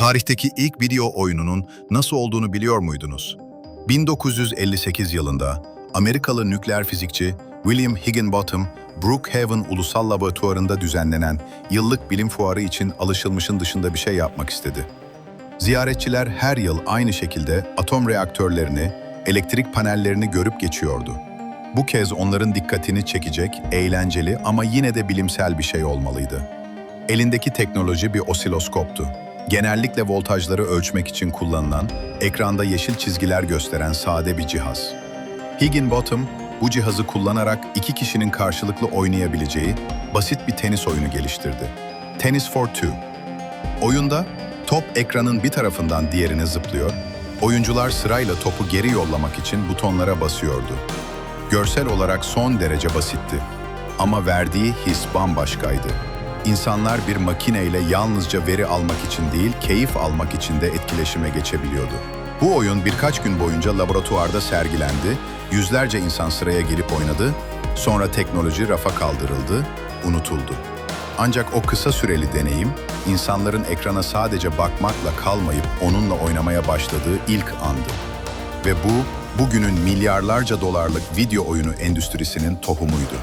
Tarihteki ilk video oyununun nasıl olduğunu biliyor muydunuz? 1958 yılında Amerikalı nükleer fizikçi William Higginbotham, Brookhaven Ulusal Laboratuvarı'nda düzenlenen yıllık bilim fuarı için alışılmışın dışında bir şey yapmak istedi. Ziyaretçiler her yıl aynı şekilde atom reaktörlerini, elektrik panellerini görüp geçiyordu. Bu kez onların dikkatini çekecek, eğlenceli ama yine de bilimsel bir şey olmalıydı. Elindeki teknoloji bir osiloskoptu. Genellikle voltajları ölçmek için kullanılan, ekranda yeşil çizgiler gösteren sade bir cihaz. Higginbotham, bu cihazı kullanarak iki kişinin karşılıklı oynayabileceği basit bir tenis oyunu geliştirdi. Tennis for Two. Oyunda top ekranın bir tarafından diğerine zıplıyor, oyuncular sırayla topu geri yollamak için butonlara basıyordu. Görsel olarak son derece basitti ama verdiği his bambaşkaydı. İnsanlar bir makineyle yalnızca veri almak için değil, keyif almak için de etkileşime geçebiliyordu. Bu oyun birkaç gün boyunca laboratuvarda sergilendi, yüzlerce insan sıraya gelip oynadı, sonra teknoloji rafa kaldırıldı, unutuldu. Ancak o kısa süreli deneyim, insanların ekrana sadece bakmakla kalmayıp onunla oynamaya başladığı ilk andı. Ve bu, bugünün milyarlarca dolarlık video oyunu endüstrisinin tohumuydu.